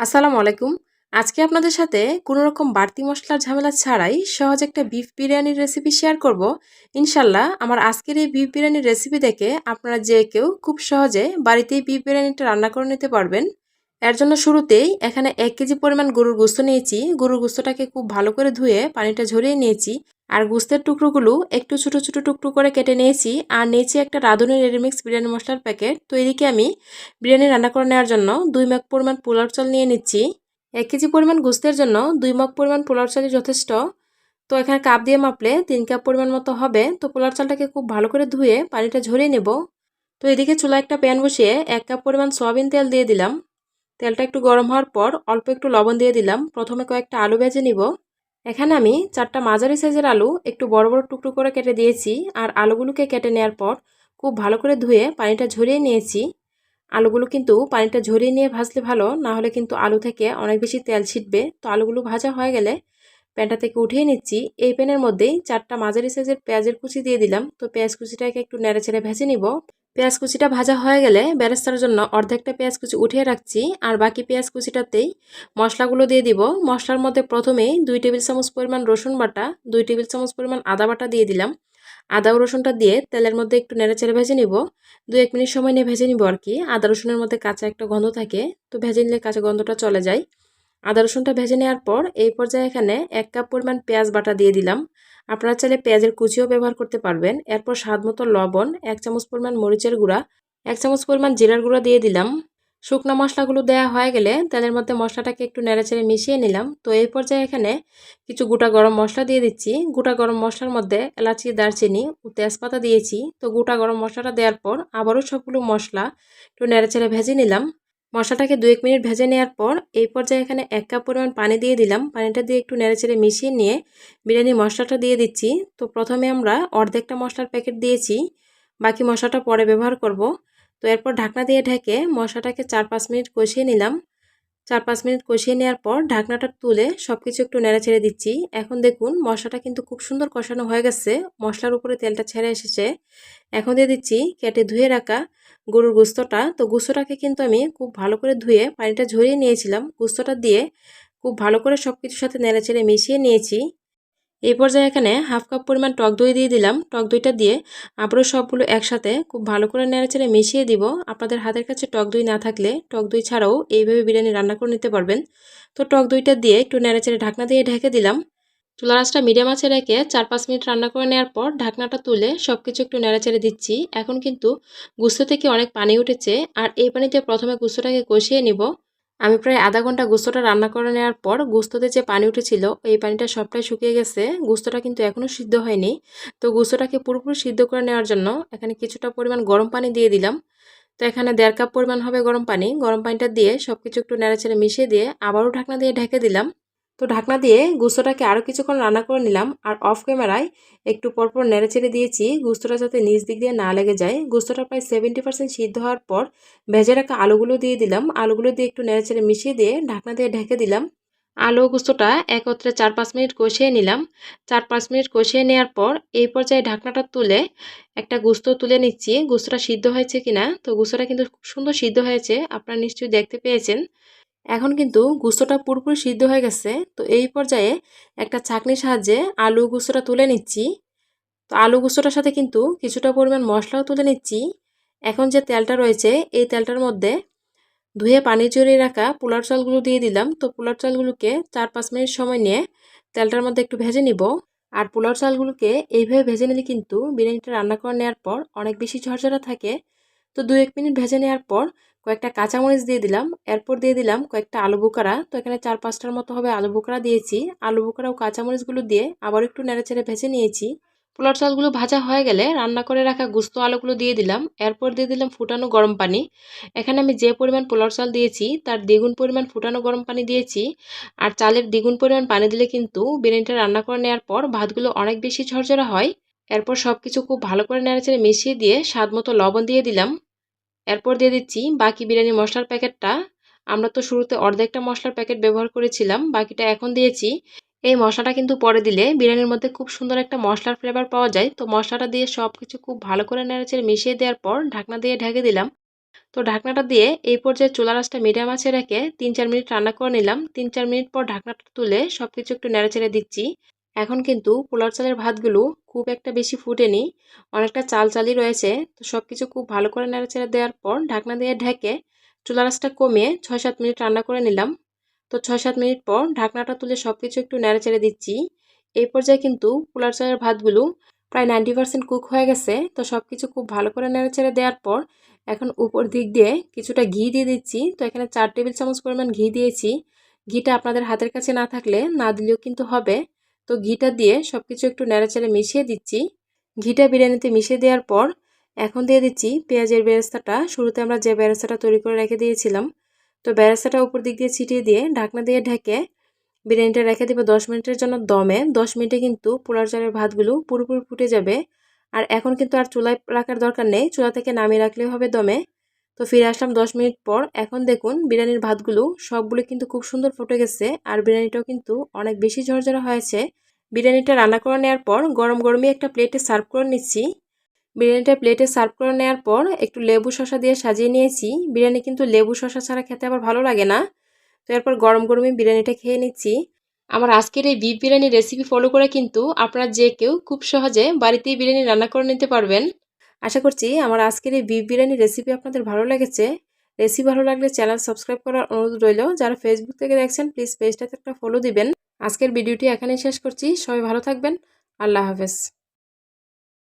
আসসালামু আলাইকুম। আজকে আপনাদের সাথে কোনো রকম বাড়তি মশলার ঝামেলা ছাড়াই সহজ একটা বিফ বিরিয়ানির রেসিপি শেয়ার করব। ইনশাল্লাহ আমার আজকের এই বিফ বিরিয়ানির রেসিপি দেখে আপনারা যে কেউ খুব সহজে বাড়িতেই বিফ বিরিয়ানিটা রান্না করে নিতে পারবেন। এর জন্য শুরুতেই এখানে এক কেজি পরিমাণ গরুর গুস্ত নিয়েছি। গরুর গোস্তটাকে খুব ভালো করে ধুয়ে পানিটা ঝরিয়ে নিয়েছি। আর গুস্তের টুকরোগুলো একটু ছোটো ছোটো টুকরো করে কেটে নিয়েছি আর নিয়েছি একটা রাঁধুনি রেডিমিক্স বিরিয়ানি মশলার প্যাকেট। তো এদিকে আমি বিরিয়ানি রান্না করে নেওয়ার জন্য দুই মগ পরিমাণ পোলার চাল নিয়ে নিচ্ছি। এক কেজি পরিমাণ গুস্তের জন্য দুই মগ পরিমাণ পোলার চালই যথেষ্ট। তো এখানে কাপ দিয়ে মাপলে তিন কাপ পরিমাণ মতো হবে। তো পোলার চালটাকে খুব ভালো করে ধুয়ে পানিটা ঝরিয়ে নেব। তো এদিকে চুলা একটা প্যান বসিয়ে এক কাপ পরিমাণ সয়াবিন তেল দিয়ে দিলাম। তেলটা একটু গরম হওয়ার পর অল্প একটু লবণ দিয়ে দিলাম। প্রথমে কয়েকটা আলু ভেজে নিব। এখানে আমি চারটা মাঝারি সাইজের আলু একটু বড় বড় টুকরো করে কেটে দিয়েছি, আর আলুগুলোকে কেটে নেওয়ার পর খুব ভালো করে ধুয়ে পানিটা ঝরিয়ে নিয়েছি। আলুগুলো কিন্তু পানিটা ঝরিয়ে নিয়ে ভাজলে ভালো, না হলে কিন্তু আলু থেকে অনেক বেশি তেল ছিটবে। তো আলুগুলো ভাজা হয়ে গেলে প্যানটা থেকে উঠিয়ে নিচ্ছি। এই প্যানের মধ্যেই চারটা মাঝারি সাইজের পেঁয়াজের কুচি দিয়ে দিলাম। তো পেঁয়াজ কুচিটাকে একটু নেড়ে ছেড়ে ভেজে নিব। পেঁয়াজ কুচিটা ভাজা হয়ে গেলে বেরেস্তার জন্য অর্ধেকটা পেঁয়াজ কুচি উঠিয়ে রাখছি আর বাকি পেঁয়াজ কুচিটাতেই মশলাগুলো দিয়ে দিব। মশলার মধ্যে প্রথমেই দুই টেবিল চামচ পরিমাণ রসুন বাটা, দুই টেবিল চামচ পরিমাণ আদা বাটা দিয়ে দিলাম। আদা ও রসুনটা দিয়ে তেলের মধ্যে একটু নেড়ে চেড়ে ভেজে নিব। দু এক মিনিট সময় নিয়ে ভেজে নিব আর কি। আদা রসুনের মধ্যে কাঁচা একটা গন্ধ থাকে, তো ভেজে নিলে কাঁচা গন্ধটা চলে যায়। আদা রসুনটা ভেজে নেওয়ার পর এই পর্যায়ে এখানে এক কাপ পরিমাণ পেঁয়াজ বাটা দিয়ে দিলাম। আপনারা চাইলে পেঁয়াজের কুচিও ব্যবহার করতে পারবেন। এরপর স্বাদ মতো লবণ, এক চামচ পরিমাণ মরিচের গুঁড়া, এক চামচ পরিমাণ জিরার গুঁড়া দিয়ে দিলাম। শুকনো মশলাগুলো দেওয়া হয়ে গেলে তেলের মধ্যে মশলাটাকে একটু নেড়েচেড়ে মিশিয়ে নিলাম। তো এই পর্যায়ে এখানে কিছু গোটা গরম মশলা দিয়ে দিচ্ছি। গোটা গরম মশলার মধ্যে এলাচি, দারচিনি ও তেজপাতা দিয়েছি। তো গোটা গরম মশলাটা দেওয়ার পর আবারও সবগুলো মশলা একটু নেড়েচেড়ে ভেজে নিলাম। মশলাটাকে দু এক মিনিট ভেজে নেওয়ার পর এই পর্যায়ে এখানে এক কাপ পরিমাণ পানি দিয়ে দিলাম। পানিটা দিয়ে একটু নেড়েচেড়ে মিশিয়ে নিয়ে বিরিয়ানি মশলাটা দিয়ে দিচ্ছি। তো প্রথমে আমরা অর্ধেকটা মশলার প্যাকেট দিয়েছি। বাকি মশলাটা পরে ব্যবহার করব। তো এরপর ঢাকনা দিয়ে ঢেকে মশলাটাকে চার পাঁচ মিনিট কষিয়ে নিলাম। চার পাঁচ মিনিট কষিয়ে নেওয়ার পর ঢাকনাটা তুলে সব কিছু একটু নেড়ে ছেড়ে দিচ্ছি। এখন দেখুন মশলাটা কিন্তু খুব সুন্দর কষানো হয়ে গেছে। মশলার উপরে তেলটা ছেড়ে এসেছে। এখন দিয়ে দিচ্ছি কেটে ধুয়ে রাখা গরুর গুস্তটা। তো গুস্তটাকে কিন্তু আমি খুব ভালো করে ধুয়ে পানিটা ঝরিয়ে নিয়েছিলাম। গুস্তটা দিয়ে খুব ভালো করে সব কিছুর সাথে নেড়ে ছেড়ে মিশিয়ে নিয়েছি। এই পর্যায়ে এখানে হাফ কাপ পরিমাণ টক দই দিয়ে দিলাম। টক দইটা দিয়ে আবারও সবগুলো একসাথে খুব ভালো করে নেড়েচেড়ে মিশিয়ে দিব। আপনাদের হাতের কাছে টক দই না থাকলে টক দই ছাড়াও এইভাবে বিরিয়ানি রান্না করে নিতে পারবেন। তো টক দইটা দিয়ে একটু নেড়েচেড়ে ঢাকনা দিয়ে ঢেকে দিলাম। চুলা রাসটা মিডিয়াম আছে রেখে চার পাঁচ মিনিট রান্না করে নেওয়ার পর ঢাকনাটা তুলে সব কিছু একটু নেড়েচেড়ে দিচ্ছি। এখন কিন্তু গুস্ত থেকে অনেক পানি উঠেছে আর এই পানিতে প্রথমে গুস্তটাকে কষিয়ে নিব। আমি প্রায় আধা ঘণ্টা গুস্তটা রান্না করে নেওয়ার পর গুস্ততে যে পানি উঠেছিল, এই পানিটা সবটাই শুকিয়ে গেছে। গুস্তটা কিন্তু এখনও সিদ্ধ হয়নি। তো গুস্তটাকে পুরোপুরি সিদ্ধ করে নেওয়ার জন্য এখানে কিছুটা পরিমাণ গরম পানি দিয়ে দিলাম। তো এখানে দেড় কাপ পরিমাণ হবে গরম পানি। গরম পানিটা দিয়ে সব কিছু একটু নেড়েচেড়ে মিশিয়ে দিয়ে আবারও ঢাকনা দিয়ে ঢেকে দিলাম। তো ঢাকনা দিয়ে গুস্তটাকে আরও কিছুক্ষণ রান্না করে নিলাম আর অফ ক্যামেরায় একটু পরপর নেড়ে ছেড়ে দিয়েছি। গুস্তটা যাতে নিচ দিক দিয়ে না লেগে যায়। গুস্তটা প্রায় সেভেন্টি পার্সেন্ট সিদ্ধ হওয়ার পর ভেজে রাখা আলুগুলো দিয়ে দিলাম। আলুগুলো দিয়ে একটু নেড়ে ছেড়ে মিশিয়ে দিয়ে ঢাকনা দিয়ে ঢেকে দিলাম। আলু গুস্তটা একত্রে চার পাঁচ মিনিট কষিয়ে নিলাম। চার পাঁচ মিনিট কষিয়ে নেওয়ার পর এই পর্যায়ে ঢাকনাটা তুলে একটা গুস্ত তুলে নিচ্ছি। গুস্তটা সিদ্ধ হয়েছে কিনা? তো গুস্তটা কিন্তু খুব সুন্দর সিদ্ধ হয়েছে। আপনারা নিশ্চয়ই দেখতে পেয়েছেন। এখন কিন্তু গুস্তটা পুরোপুরি সিদ্ধ হয়ে গেছে। তো এই পর্যায়ে একটা চাকনির সাহায্যে আলু গুস্তটা তুলে নিচ্ছি। তো আলু গুস্তটার সাথে কিন্তু কিছুটা পরিমাণ মশলাও তুলে নিচ্ছি। এখন যে তেলটা রয়েছে, এই তেলটার মধ্যে ধুয়ে পানি চড়িয়ে রাখা পোলার চালগুলো দিয়ে দিলাম। তো পোলার চালগুলোকে চার পাঁচ মিনিট সময় নিয়ে তেলটার মধ্যে একটু ভেজে নিব। আর পোলার চালগুলোকে এইভাবে ভেজে নিলে কিন্তু বিরিয়ানিটা রান্না করে নেওয়ার পর অনেক বেশি ঝরঝরা থাকে। তো দু এক মিনিট ভেজে নেওয়ার পর কয়েকটা কাঁচামরিচ দিয়ে দিলাম। এরপর দিয়ে দিলাম কয়েকটা আলু বোকারা। তো এখানে চার পাঁচটার মতো হবে আলু বোকারা দিয়েছি। আলু বোকারা ও কাঁচামরিচগুলো দিয়ে আবার একটু নেড়েচেড়ে ভেজে নিয়েছি। পোলার চালগুলো ভাজা হয়ে গেলে রান্না করে রাখা গুস্ত আলুগুলো দিয়ে দিলাম। এরপর দিয়ে দিলাম ফুটানো গরম পানি। এখানে আমি যে পরিমাণ পোলার চাল দিয়েছি, তার দ্বিগুণ পরিমাণ ফুটানো গরম পানি দিয়েছি। আর চালের দ্বিগুণ পরিমাণ পানি দিলে কিন্তু বিরিয়ানিটা রান্না করে নেওয়ার পর ভাতগুলো অনেক বেশি ঝরঝরা হয়। এরপর সব কিছু খুব ভালো করে নেড়েচেড়ে মিশিয়ে দিয়ে স্বাদ মতো লবণ দিয়ে দিলাম। এরপর দিয়ে দিচ্ছি বাকি বিরিয়ানি মশলার প্যাকেটটা। আমরা তো শুরুতে অর্ধেকটা মশলার প্যাকেট ব্যবহার করেছিলাম, বাকিটা এখন দিয়েছি। এই মশলাটা কিন্তু পরে দিলে বিরিয়ানির মধ্যে খুব সুন্দর একটা মশলার ফ্লেভার পাওয়া যায়। তো মশলাটা দিয়ে সব কিছু খুব ভালো করে নেড়েচেড়ে মিশিয়ে দেওয়ার পর ঢাকনা দিয়ে ঢেকে দিলাম। তো ঢাকনাটা দিয়ে এই পর্যায়ে চুলা রাসটা মিডিয়াম আছে রেখে তিন চার মিনিট রান্না করে নিলাম। তিন চার মিনিট পর ঢাকনাটা তুলে সব কিছু একটু নেড়েচেড়ে দিচ্ছি। এখন কিন্তু পোলার চালের ভাতগুলো খুব একটা বেশি ফুটেনি, অনেকটা চাল চালই রয়েছে। তো সব কিছু খুব ভালো করে নেড়েচেড়ে দেওয়ার পর ঢাকনা দিয়ে ঢেকে চুলা রাসটা কমিয়ে ছয় সাত মিনিট রান্না করে নিলাম। তো ছয় সাত মিনিট পর ঢাকনাটা তুলে সব কিছু একটু নেড়েচেড়ে দিচ্ছি। এই পর্যায়ে কিন্তু পোলার চালের ভাতগুলো প্রায় নাইনটি পার্সেন্ট কুক হয়ে গেছে। তো সব কিছু খুব ভালো করে নেড়েচেড়ে দেওয়ার পর এখন উপর দিক দিয়ে কিছুটা ঘি দিয়ে দিচ্ছি। তো এখানে চার টেবিল চামচ পরিমাণ ঘি দিয়েছি। ঘিটা আপনাদের হাতের কাছে না থাকলে না দিলেও কিন্তু হবে। তো ঘিটা দিয়ে সব কিছু একটু নেড়েচেড়ে মিশিয়ে দিচ্ছি। ঘিটা বিরিয়ানিতে মিশিয়ে দেওয়ার পর এখন দিয়ে দিচ্ছি পেঁয়াজের বেরেস্তাটা। শুরুতে আমরা যে বেরেস্তাটা তৈরি করে রেখে দিয়েছিলাম, তো বেরেস্তাটা উপর দিক দিয়ে ছিটিয়ে দিয়ে ঢাকনা দিয়ে ঢেকে বিরিয়ানিটা রেখে দেবো দশ মিনিটের জন্য দমে। দশ মিনিটে কিন্তু পোলার চালের ভাতগুলো পুরোপুরি ফুটে যাবে। আর এখন কিন্তু আর চুলায় রাখার দরকার নেই। চুলা থেকে নামিয়ে রাখলেই হবে দমে। তো ফিরে আসলাম দশ মিনিট পর। এখন দেখুন, বিরিয়ানির ভাতগুলো সবগুলো কিন্তু খুব সুন্দর ফুটে গেছে আর বিরিয়ানিটাও কিন্তু অনেক বেশি ঝরঝরা হয়েছে। বিরিয়ানিটা রান্না করে নেওয়ার পর গরম গরমই একটা প্লেটে সার্ভ করে নিচ্ছি। বিরিয়ানিটা প্লেটে সার্ভ করে নেওয়ার পর একটু লেবু শশা দিয়ে সাজিয়ে নিয়েছি। বিরিয়ানি কিন্তু লেবু শশা ছাড়া খেতে আবার ভালো লাগে না। তো এরপর গরম গরমই বিরিয়ানিটা খেয়ে নিচ্ছি। আমার আজকের এই বিফ বিরিয়ানির রেসিপি ফলো করে কিন্তু আপনারা যে কেউ খুব সহজে বাড়িতেই বিরিয়ানি রান্না করে নিতে পারবেন। আশা করছি আমার আজকের এই বিফ বিরিয়ানি রেসিপি আপনাদের ভালো লেগেছে। রেসিপি ভালো লাগলে চ্যানেল সাবস্ক্রাইব করার অনুরোধ রইল। যারা ফেসবুক থেকে দেখছেন প্লিজ পেজটাতে একটা ফলো দিবেন। আজকের ভিডিওটি এখানেই শেষ করছি। সবাই ভালো থাকবেন। আল্লাহ হাফেজ।